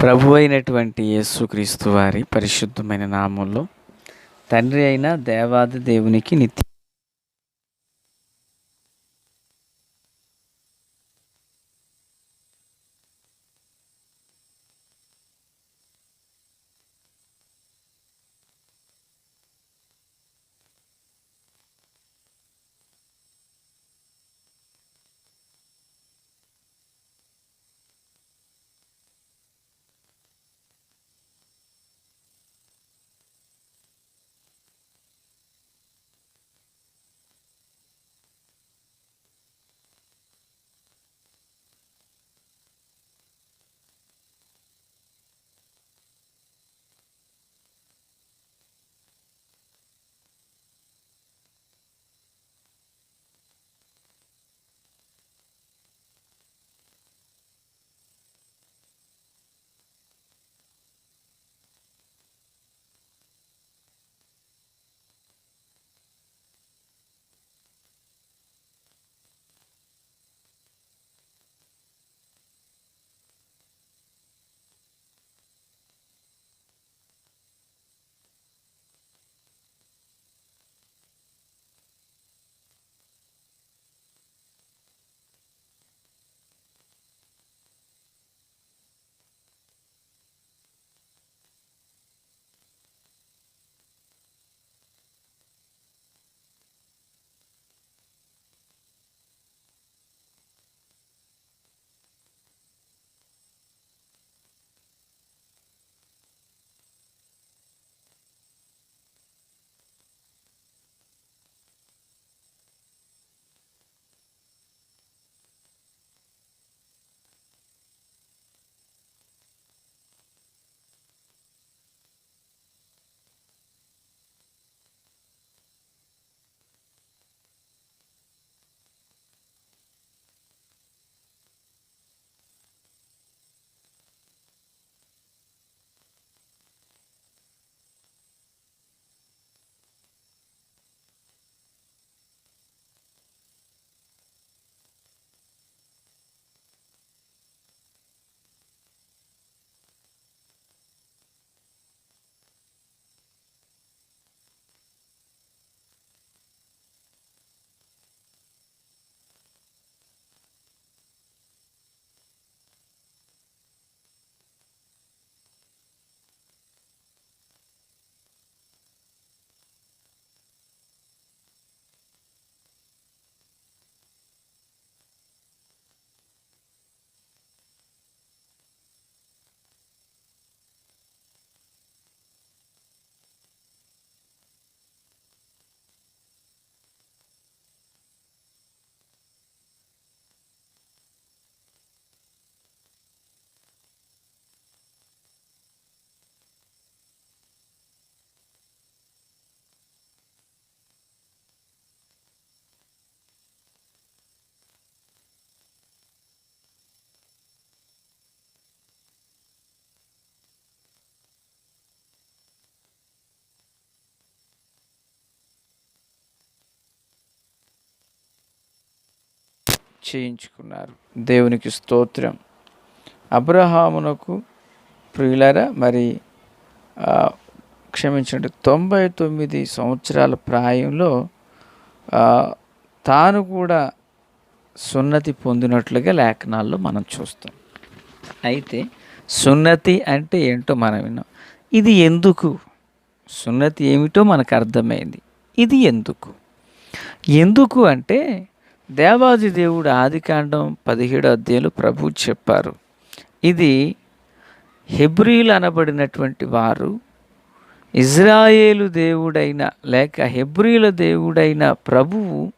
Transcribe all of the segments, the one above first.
ప్రభు అయినటువంటి యేసుక్రీస్తు వారి పరిశుద్ధమైన నామంలో తండ్రి అయిన దేవాది దేవునికి నిత్య చేయించుకున్నారు దేవునికి స్తోత్రం. అబ్రహామునకు ప్రియులరా మరి క్షమించండి తొంభై తొమ్మిది సంవత్సరాల ప్రాయంలో తాను కూడా సున్నతి పొందినట్లుగా లేఖనాల్లో మనం చూస్తాం. అయితే సున్నతి అంటే ఏంటో మనం విన్నాం. ఇది ఎందుకు? సున్నతి ఏమిటో మనకు అర్థమైంది. ఇది ఎందుకు? ఎందుకు అంటే దేవాది దేవుడు ఆదికాండం పదిహేడు అధ్యాయులు ప్రభు చెప్పారు. ఇది హెబ్రీలు అనబడినటువంటి వారు ఇజ్రాయేలు దేవుడైన లేక హెబ్రీల దేవుడైన ప్రభువు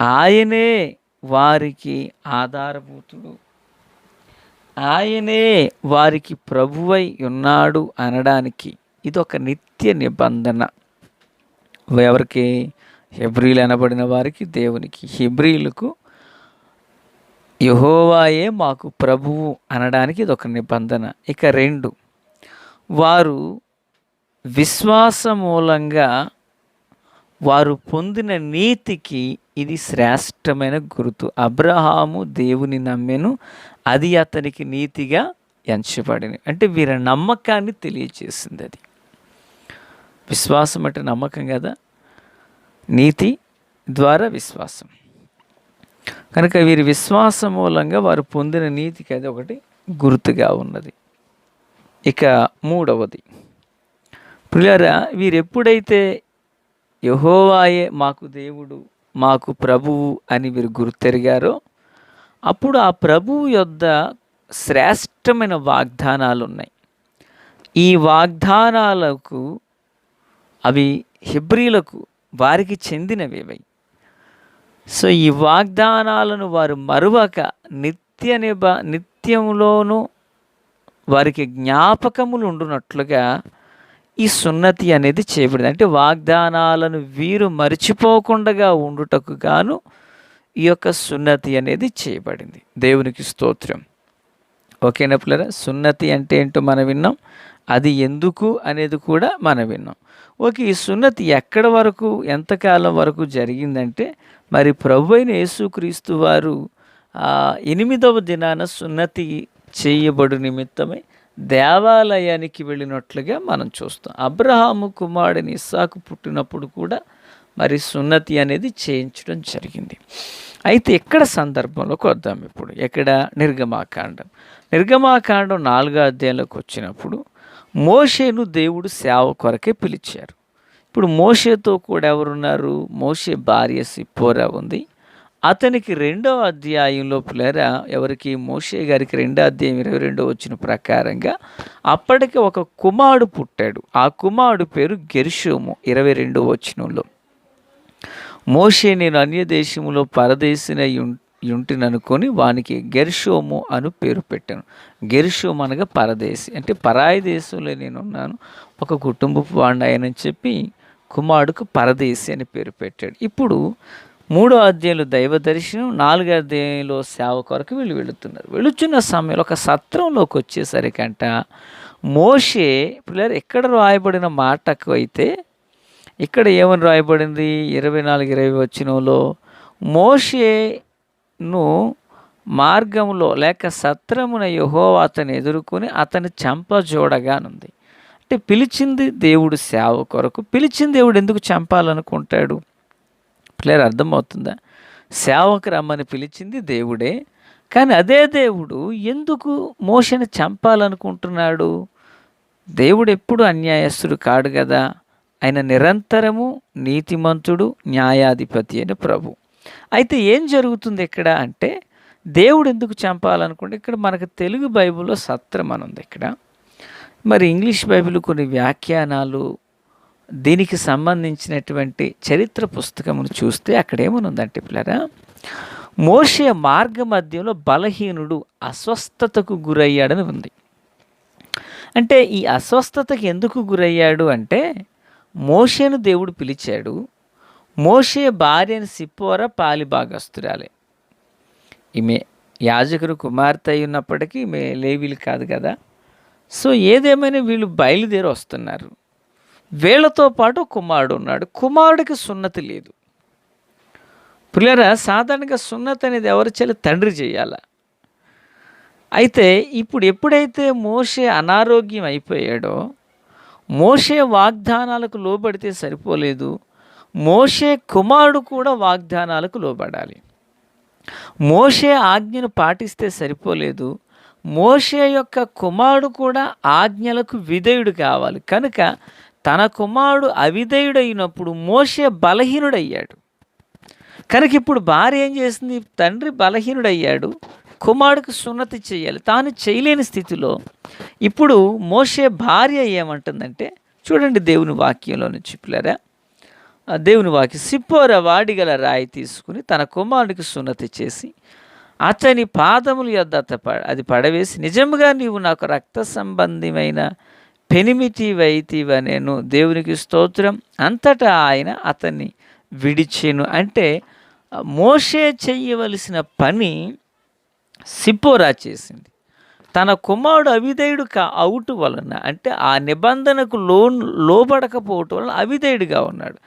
ఆయనే వారికి ఆధారభూతుడు. ఆయనే వారికి ప్రభువై ఉన్నాడు అనడానికి ఇది ఒక నిత్య నిబంధన. ఎవరికి? హెబ్రిలు అనబడిన వారికి దేవునికి. హెబ్రిలకు యహోవాయే మాకు ప్రభువు అనడానికి ఇది ఒక నిబంధన. ఇక రెండు వారు విశ్వాస మూలంగా వారు పొందిన నీతికి ఇది శ్రేష్టమైన గుర్తు. అబ్రహాము దేవుని నమ్మెను అది అతనికి నీతిగా ఎంచబడిన అంటే వీరి నమ్మకాన్ని తెలియచేసింది అది. విశ్వాసం అంటే నమ్మకం కదా? నీతి ద్వారా విశ్వాసం. కనుక వీరి విశ్వాసం మూలంగా వారు పొందిన నీతికి అది ఒకటి గుర్తుగా ఉన్నది. ఇక మూడవది. ప్రియులారా వీరెప్పుడైతే యహోవాయే మాకు దేవుడు మాకు ప్రభువు అని వీరు గుర్తెరిగారో అప్పుడు ఆ ప్రభువు యొద్ద శ్రేష్టమైన వాగ్దానాలు ఉన్నాయి ఈ వాగ్దానాలకు అవి హిబ్రీలకు వారికి చెందినవేవై. సో ఈ వాగ్దానాలను వారు మరువక నిత్య నిబ నిత్యంలోనూ వారికి జ్ఞాపకములు ఉండునట్లుగా ఈ సున్నతి అనేది చేయబడింది. అంటే వాగ్దానాలను వీరు మర్చిపోకుండా ఉండుటకు గాను ఈ యొక్క సున్నతి అనేది చేయబడింది. దేవునికి స్తోత్రం. ఓకేనా పిల్లరా? సున్నతి అంటే ఏంటో మనం విన్నాం. అది ఎందుకు అనేది కూడా మనం విన్నాం. ఓకే ఈ సున్నతి ఎక్కడ వరకు ఎంతకాలం వరకు జరిగిందంటే మరి ప్రభు అయిన యేసుక్రీస్తు వారు ఎనిమిదవ దినాన సున్నతి చేయబడు నిమిత్తమే దేవాలయానికి వెళ్ళినట్లుగా మనం చూస్తాం. అబ్రహాము కుమారుడిని ఇస్సాకు పుట్టినప్పుడు కూడా మరి సున్నతి అనేది చేయించడం జరిగింది. అయితే ఎక్కడ సందర్భంలోకి వద్దాం ఇప్పుడు. ఎక్కడ? నిర్గమాకాండం. నిర్గమాకాండం నాలుగో అధ్యాయంలోకి వచ్చినప్పుడు మోషేను దేవుడు సేవ కొరకే పిలిచారు. ఇప్పుడు మోషేతో కూడా ఎవరున్నారు? మోషే భార్య సిప్పోరా ఉంది. అతనికి రెండో అధ్యాయంలో పిల్లరా ఎవరికి? మోషే గారికి రెండో అధ్యాయం ఇరవై రెండో వచ్చిన ప్రకారంగా అప్పటికి ఒక కుమారుడు పుట్టాడు. ఆ కుమారుడు పేరు గెర్షోము ఇరవై రెండో వచ్చినంలో మోషే నేను అన్య దేశంలో పరదేశిన యుంటిననుకొని వానికి గెర్షోము అను పేరు పెట్టాను. గెర్షోము అనగా పరదేశి. అంటే పరాయి దేశంలో నేను ఉన్నాను ఒక కుటుంబపు వాడిని చెప్పి కుమారుడుకు పరదేశి అని పేరు పెట్టాడు. ఇప్పుడు మూడో అధ్యాయంలో దైవ దర్శనం నాలుగో అధ్యాయంలో సేవ కొరకు వీళ్ళు వెళుతున్నారు. వెళుచున్న సమయంలో ఒక సత్రంలోకి వచ్చేసరికంట మోషే పిల్లలు ఎక్కడ రాయబడిన మాటకు అయితే ఇక్కడ ఏమని రాయబడింది? ఇరవై నాలుగు ఇరవై వచ్చినలో నువ్వు మార్గంలో లేక సత్రమున యహో అతను ఎదుర్కొని అతని చంప చూడగానుంది అంటే పిలిచింది దేవుడు సేవ కొరకు పిలిచింది దేవుడు ఎందుకు చంపాలనుకుంటాడు? ప్లేయర్ అర్థమవుతుందా? సేవకు రమ్మని పిలిచింది దేవుడే కానీ అదే దేవుడు ఎందుకు మోషని చంపాలనుకుంటున్నాడు? దేవుడు ఎప్పుడు అన్యాయస్తుడు కాడు కదా? ఆయన నిరంతరము నీతిమంతుడు న్యాయాధిపతి అని ప్రభు. అయితే ఏం జరుగుతుంది ఇక్కడ అంటే దేవుడు ఎందుకు చంపాలనుకుంటే ఇక్కడ మనకు తెలుగు బైబిల్లో సత్రం అని ఉంది ఇక్కడ. మరి ఇంగ్లీష్ బైబిల్ కొన్ని వ్యాఖ్యానాలు దీనికి సంబంధించినటువంటి చరిత్ర పుస్తకమును చూస్తే అక్కడ ఏమనుందంటే పిల్లరా మోషే మార్గ మధ్యంలో బలహీనుడు అస్వస్థతకు గురయ్యాడని ఉంది. అంటే ఈ అస్వస్థతకు ఎందుకు గురయ్యాడు అంటే మోషేను దేవుడు పిలిచాడు మోషే భార్యని సిప్పోర పాలిభాగస్తురాలే ఈమె యాజకుడు కుమార్తె అయి ఉన్నప్పటికీ ఈమె లేవీలు కాదు కదా. సో ఏదేమైనా వీళ్ళు బయలుదేరి వస్తున్నారు. వీళ్ళతో పాటు కుమారుడు ఉన్నాడు. కుమారుడికి సున్నతి లేదు. పుల్లరా సాధారణంగా సున్నతి అనేది ఎవరి చేయాలి తండ్రి చేయాల? అయితే ఇప్పుడు ఎప్పుడైతే మోషే అనారోగ్యం అయిపోయాడో మోషే వాగ్దానాలకు లోబడితే సరిపోలేదు. మోషే కుమారుడు కూడా వాగ్దానాలకు లోబడాలి. మోషే ఆజ్ఞను పాటిస్తే సరిపోలేదు. మోషే యొక్క కుమారుడు కూడా ఆజ్ఞలకు విధేయుడు కావాలి. కనుక తన కుమారుడు అవిధేయుడైనప్పుడు మోషే బలహీనుడయ్యాడు. కనుక ఇప్పుడు భార్య ఏం చేసింది తండ్రి బలహీనుడయ్యాడు. కుమారుడికి సున్నతి చేయాలి. తాను చేయలేని స్థితిలో ఇప్పుడు మోషే భార్య ఏమంటుందంటే చూడండి దేవుని వాక్యంలో నుంచి పిల్లరా దేవుని వాకి సిప్పోర వాడిగల రాయి తీసుకుని తన కుమారుడికి సున్నతి చేసి అతని పాదములు యొద్ద అది పడవేసి నిజంగా నీవు నాకు రక్త సంబంధమైన పెనిమిటివైతివ నేను దేవునికి స్తోత్రం. అంతటా ఆయన అతన్ని విడిచెను. అంటే మోషే చేయవలసిన పని సిప్పోరా చేసింది. తన కుమారుడు అవిధేయుడు కా అవుట్ వలన అంటే ఆ నిబంధనకు లో లోబడకపోవటం వలన అవిధేయుడిగా ఉన్నాడు.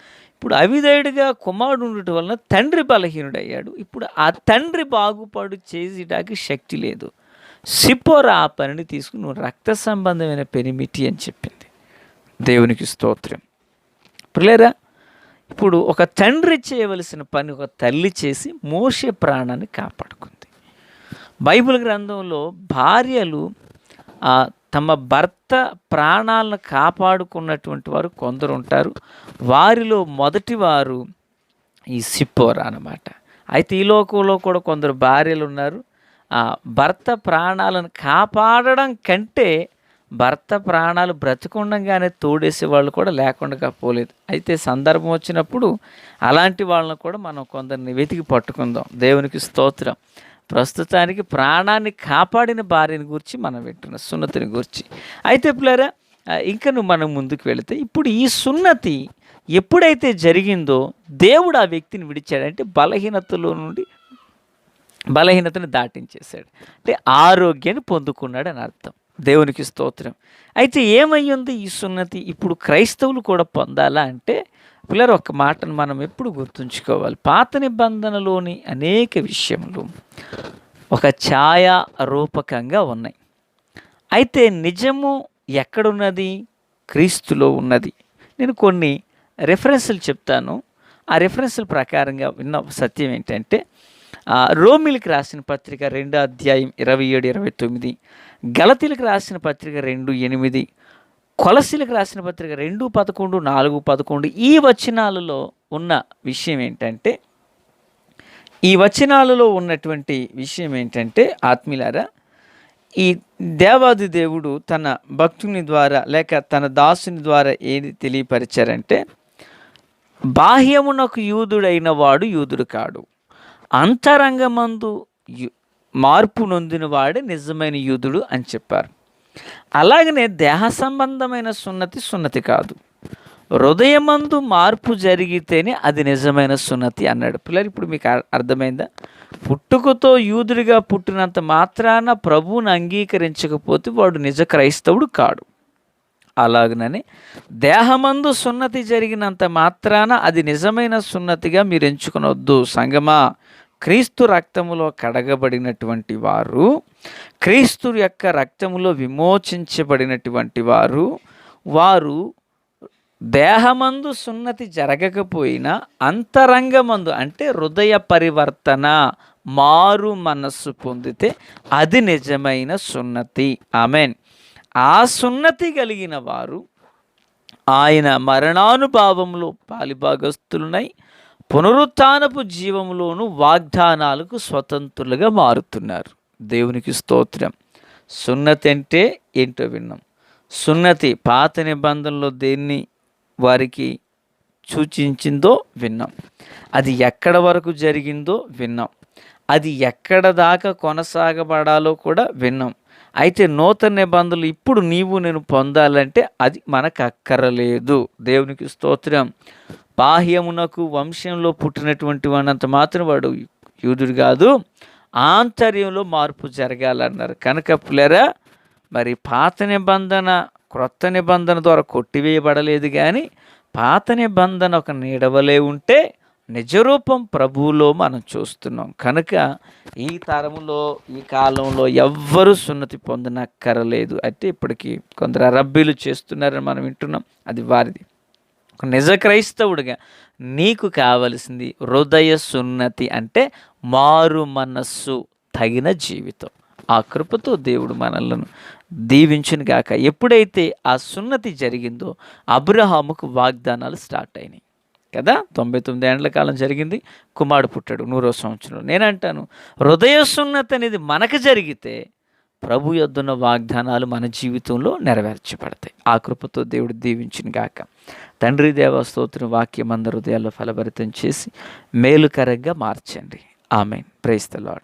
ఇప్పుడు అవిధేయుడిగా కుమారుడు ఉండటం వలన తండ్రి బలహీనుడయ్యాడు. ఇప్పుడు ఆ తండ్రి బాగుపాడు చేసేటానికి శక్తి లేదు. సిపోరా ఆ పనిని తీసుకుని నువ్వు రక్త సంబంధమైన పెనిమిటి అని చెప్పింది. దేవునికి స్తోత్రం. పిల్లరా ఇప్పుడు ఒక తండ్రి చేయవలసిన పని ఒక తల్లి చేసి మోసే ప్రాణాన్ని కాపాడుకుంది. బైబిల్ గ్రంథంలో భార్యలు ఆ, తమ భర్త ప్రాణాలను కాపాడుకున్నటువంటి వారు కొందరు ఉంటారు వారిలో మొదటి వారు ఈ సిప్పోరా అన్నమాట. అయితే ఈ లోకంలో కూడా కొందరు భార్యలు ఉన్నారు భర్త ప్రాణాలను కాపాడడం కంటే భర్త ప్రాణాలు బ్రతకుండగానే తోడేసే వాళ్ళు కూడా లేకుండా పోలేదు. అయితే సందర్భం వచ్చినప్పుడు అలాంటి వాళ్ళని కూడా మనం కొందరిని వెతికి పట్టుకుందాం. దేవునికి స్తోత్రం. ప్రస్తుతానికి ప్రాణాన్ని కాపాడిన భార్యని గురించి మనం వింటున్న సున్నతిని గురించి. అయితే పిల్లరా ఇంకను మనం ముందుకు వెళితే ఇప్పుడు ఈ సున్నతి ఎప్పుడైతే జరిగిందో దేవుడు ఆ వ్యక్తిని విడిచాడంటే బలహీనతలో నుండి బలహీనతను దాటించేశాడు. అంటే ఆరోగ్యాన్ని పొందుకున్నాడు అని అర్థం. దేవునికి స్తోత్రం. అయితే ఏమయ్యింది ఈ సున్నతి? ఇప్పుడు క్రైస్తవులు కూడా పొందాలా అంటే పిల్లలు ఒక మాటను మనం ఎప్పుడు గుర్తుంచుకోవాలి? పాత నిబంధనలోని అనేక విషయములు ఒక ఛాయా రూపకంగా ఉన్నాయి. అయితే నిజము ఎక్కడున్నది? క్రీస్తులో ఉన్నది. నేను కొన్ని రెఫరెన్సులు చెప్తాను. ఆ రెఫరెన్సుల ప్రకారంగా విన్న సత్యం ఏంటంటే రోమిలకు రోమిలికి రాసిన పత్రిక రెండో అధ్యాయం ఇరవై ఏడు ఇరవై తొమ్మిది గలతీలకు రాసిన పత్రిక రెండు ఎనిమిది కొలసీలకు రాసిన పత్రిక రెండు పదకొండు నాలుగు పదకొండు ఈ వచనాలలో ఉన్న విషయం ఏంటంటే ఈ వచనాలలో ఉన్నటువంటి విషయం ఏంటంటే ఆత్మీయులారా ఈ దేవాది దేవుడు తన భక్తుని ద్వారా లేక తన దాసుని ద్వారా ఏది తెలియపరిచారంటే బాహ్యమునకు యూదుడైన వాడు యూదుడు కాడు. అంతరంగమందు యు- మార్పు నొందిన వాడే నిజమైన యూదుడు అని చెప్పారు. అలాగనే దేహ సంబంధమైన సున్నతి సున్నతి కాదు. హృదయమందు మార్పు జరిగితేనే అది నిజమైన సున్నతి అన్నాడు. పిల్లలు ఇప్పుడు మీకు అర్- అర్థమైందా? పుట్టుకతో యూదుడిగా పుట్టినంత మాత్రాన ప్రభువుని అంగీకరించకపోతే వాడు నిజ క్రైస్తవుడు కాడు. అలాగనని దేహమందు సున్నతి జరిగినంత మాత్రాన అది నిజమైన సున్నతిగా మీరు ఎంచుకునొద్దు. సంగమా క్రీస్తు రక్తములో కడగబడినటువంటి వారు క్రీస్తు యొక్క రక్తములో విమోచించబడినటువంటి వారు వారు దేహమందు సున్నతి జరగకపోయినా అంతరంగమందు అంటే హృదయ పరివర్తన మారు మనస్సు పొందితే అది నిజమైన సున్నతి. ఆమెన్. ఆ సున్నతి కలిగిన వారు ఆయన మరణానుభావంలో పాలిభాగస్తులునై పునరుత్నపు జీవములోను వాగ్దానాలకు స్వతంత్రులుగా మారుతున్నారు. దేవునికి స్తోత్రం. సున్నతి అంటే ఏంటో విన్నాం. సున్నతి పాత నిబంధనలో దేన్ని వారికి సూచించిందో విన్నాం. అది ఎక్కడ వరకు జరిగిందో విన్నాం. అది ఎక్కడ దాకా కొనసాగబడాలో కూడా విన్నాం. అయితే నూతన నిబంధనలు ఇప్పుడు నీవు నేను పొందాలంటే అది మనకు అక్కరలేదు. దేవునికి స్తోత్రం. బాహ్యమునకు వంశంలో పుట్టినటువంటి వాడంత మాత్రం వాడు యూదుడు కాదు. ఆంతర్యంలో మార్పు జరగాలన్నారు. కనుక పులరా మరి పాత నిబంధన క్రొత్త నిబంధన ద్వారా కొట్టివేయబడలేదు కానీ పాత నిబంధన ఒక నీడవలే ఉంటే నిజరూపం ప్రభువులో మనం చూస్తున్నాం. కనుక ఈ తరములో ఈ కాలంలో ఎవ్వరూ సున్నతి పొందనక్కరలేదు. అయితే ఇప్పటికీ కొందరు రబ్బీలు చేస్తున్నారని మనం వింటున్నాం. అది వారిది. ఒక నిజ క్రైస్తవుడిగా నీకు కావలసింది హృదయ సున్నతి అంటే మారు మనస్సు తగిన జీవితం. ఆ కృపతో దేవుడు మనలను దీవించును గాక. ఎప్పుడైతే ఆ సున్నతి జరిగిందో అబ్రహాముకు వాగ్దానాలు స్టార్ట్ అయినాయి. కదా? తొంభై తొమ్మిది ఏండ్ల కాలం జరిగింది. కుమారుడు పుట్టాడు నూరో సంవత్సరం నేనంటాను హృదయ సున్నతి అనేది మనకు జరిగితే ప్రభు యొద్దున్న వాగ్దానాలు మన జీవితంలో నెరవేర్చబడతాయి. ఆ కృపతో దేవుడు దీవించిన గాక. తండ్రి దేవ వాక్యం అందరి హృదయాల్లో ఫలభరితం చేసి మేలుకరంగా మార్చండి. ఆమెన్. ప్రైస్తలాడు